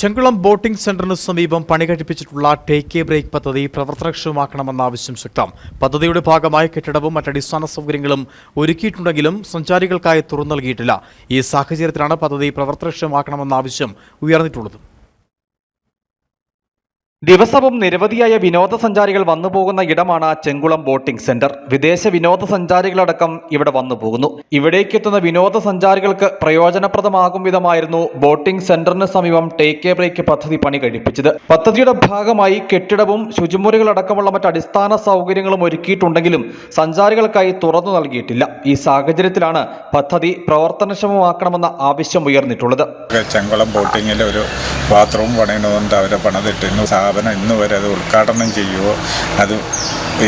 Chenkulam boating സെന്ററിന് സമീപം പണി കഴിപ്പിച്ചിട്ടുള്ള take A break പദ്ധതി പ്രവർത്തനക്ഷമമാക്കണമെന്ന ആവശ്യം ശക്തം. പദ്ധതിയുടെ ഭാഗമായി കെട്ടിടവും മറ്റടിസ്ഥാന സൗകര്യങ്ങളും ഒരുക്കിയിട്ടുണ്ടെങ്കിലും സഞ്ചാരികൾക്കായി തുറന്നു നൽകിയിട്ടില്ല. ഈ സാഹചര്യത്തിലാണ് പദ്ധതി പ്രവർത്തനക്ഷമമാക്കണമെന്ന ആവശ്യം ഉയർന്നിട്ടുള്ളത്. ദിവസവും നിരവധിയായ വിനോദസഞ്ചാരികൾ വന്നു പോകുന്ന ഇടമാണ് ചെങ്കുളം ബോട്ടിംഗ് സെന്റർ. വിദേശ വിനോദസഞ്ചാരികളടക്കം ഇവിടെ വന്നു പോകുന്നു ഇവിടേക്കെത്തുന്ന വിനോദസഞ്ചാരികൾക്ക് പ്രയോജനപ്രദമാകും വിധമായിരുന്നു ബോട്ടിംഗ് സെന്ററിന് സമീപം ടേക്ക് എ ബ്രേക്ക് പദ്ധതി പണി കഴിപ്പിച്ചത്. പദ്ധതിയുടെ ഭാഗമായി കെട്ടിടവും ശുചിമുറികളടക്കമുള്ള മറ്റ് അടിസ്ഥാന സൗകര്യങ്ങളും ഒരുക്കിയിട്ടുണ്ടെങ്കിലും സഞ്ചാരികൾക്കായി തുറന്നു നൽകിയിട്ടില്ല. ഈ സാഹചര്യത്തിലാണ് പദ്ധതി പ്രവർത്തനക്ഷമമാക്കണമെന്ന ആവശ്യം ഉയർന്നിട്ടുള്ളത്. ചെങ്കുളം ബോട്ടിങ്ങിൽ ഒരു ബാത്റൂം പണിയണമെന്ന് അവരെ പണിതിട്ടിരുന്നു. സ്ഥാപനം ഇന്ന് വരെ അത് ഉദ്ഘാടനം ചെയ്യുമോ അത്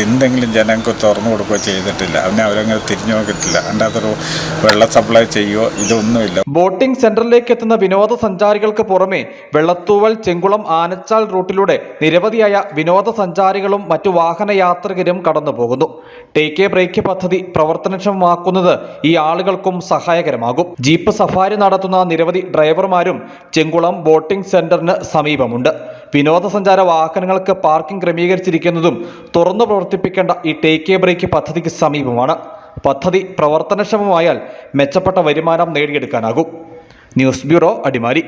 എന്തെങ്കിലും ജനങ്ങൾക്ക് തുറന്നു കൊടുക്കുകയോ ചെയ്തിട്ടില്ല. അതിനെ അവരങ്ങനെ തിരിഞ്ഞു നോക്കിയിട്ടില്ല. അതിന്റെ അകത്തൊരു വെള്ള സപ്ലൈ ചെയ്യുമോ ഇതൊന്നുമില്ല. ബോട്ടിംഗ് സെന്ററിലേക്ക് എത്തുന്ന വിനോദസഞ്ചാരികൾക്ക് പുറമെ വെള്ളത്തൂവൽ ചെങ്കുളം ആനച്ചാൽ റൂട്ടിലൂടെ നിരവധിയായ വിനോദസഞ്ചാരികളും മറ്റു വാഹനയാത്രികരും കടന്നു പോകുന്നു ടേക്ക് എ ബ്രേക്ക് പദ്ധതി പ്രവർത്തനക്ഷമമാക്കുന്നത് ഈ ആളുകൾക്കും സഹായകരമാകും. ജീപ്പ് സഫാരി നടത്തുന്ന നിരവധി ഡ്രൈവർമാരും ചെങ്കുളം ബോട്ടിംഗ് സെന്ററിന് സമീപമുണ്ട്. വിനോദസഞ്ചാര വാഹനങ്ങൾക്ക് പാർക്കിംഗ് ക്രമീകരിച്ചിരിക്കുന്നതും തുറന്നു പ്രവർത്തിപ്പിക്കേണ്ട ഈ ടേക്ക് എ ബ്രേക്ക് പദ്ധതിക്ക് സമീപമാണ്. പദ്ധതി പ്രവർത്തനക്ഷമമായാൽ മെച്ചപ്പെട്ട വരുമാനം നേടിയെടുക്കാനാകും. News bureau Adimali.